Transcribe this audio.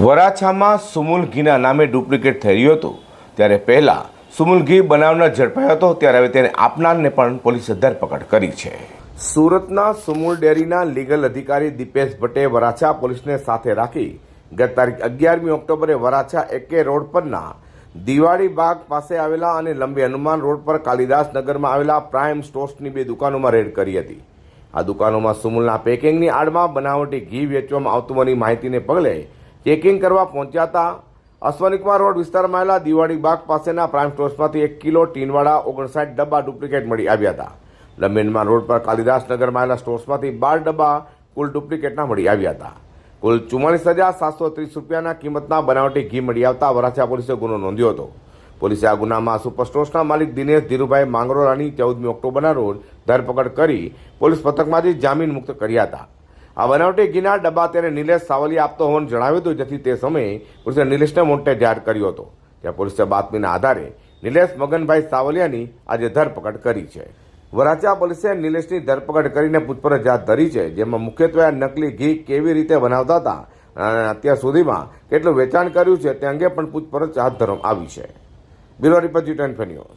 વરાછામાં સુમુલ ઘીના નામે ડુપ્લિકેટ થઈ રહ્યું હતું. ત્યારે પહેલા સુમુલ ઘી બનાવનાર ઝડપાયો હતો, ત્યારે હવે તેને આપનારને પણ પોલીસે ધરપકડ કરી છે. સુરતના સુમુલ ડેરીના લીગલ અધિકારી દીપેશ ભટ્ટે વરાછા પોલીસને સાથે રાખી ગત તારીખ અગિયારમી ઓક્ટોબરે વરાછા એકે રોડ પરના દિવાળી બાગ પાસે આવેલા અને લંબે હનુમાન રોડ પર કાલિદાસ નગરમાં આવેલા પ્રાઇમ સ્ટોર્સની બે દુકાનોમાં રેડ કરી હતી. આ દુકાનોમાં સુમુલના પેકિંગની આડમાં બનાવટી ઘી વેચવામાં આવતું હોવાની માહિતીને પગલે ચેકિંગ કરવા પહોંચ્યા હતા અશ્વનીકુમાર રોડ વિસ્તારમાં આવેલા દિવાળી બાગ પાસેના પ્રાઇમ સ્ટોર્સમાંથી એક કિલો ટીનવાળા ઓગણસાઠ ડબ્બા ડુપ્લિકેટ મળી આવ્યા હતા. લંબેનમાં રોડ પર કાલિદાસનગરમાં આવેલા સ્ટોર્સમાંથી બાર ડબ્બા કુલ ડુપ્લિકેટના મળી આવ્યા હતા. કુલ ચુમ્માલીસ હજાર સાતસો ત્રીસ રૂપિયાના કિંમતના બનાવટી ઘી મળી આવતા વરાછા પોલીસે ગુનો નોંધ્યો હતો. પોલીસે આ ગુનામાં સુપર સ્ટોર્સના માલિક દિનેશ ધીરુભાઈ માંગરોળાની ચૌદમી ઓક્ટોબરના રોજ ધરપકડ કરી પોલીસ પથકમાંથી જામીન મુક્ત કર્યા હતા. આ બનાવટી ઘીના ડબ્બા તેને નિલેશ સાવલિયા આપતો હોવાનું જણાવ્યું હતું, જેથી તે સમયે પોલીસે નિલેશને મોટે જાહેર કર્યો હતો. ત્યાં પોલીસે બાતમીના આધારે નિલેશ મગનભાઈ સાવલિયાની આજે ધરપકડ કરી છે. વરાછા પોલીસે નિલેશની ધરપકડ કરીને પૂછપરછ હાથ ધરી છે, જેમાં મુખ્યત્વે આ નકલી ઘી કેવી રીતે બનાવતા હતા અને અત્યાર સુધીમાં કેટલું વેચાણ કર્યું છે તે અંગે પણ પૂછપરછ હાથ ધરવામાં આવી છે. Bureau report G twenty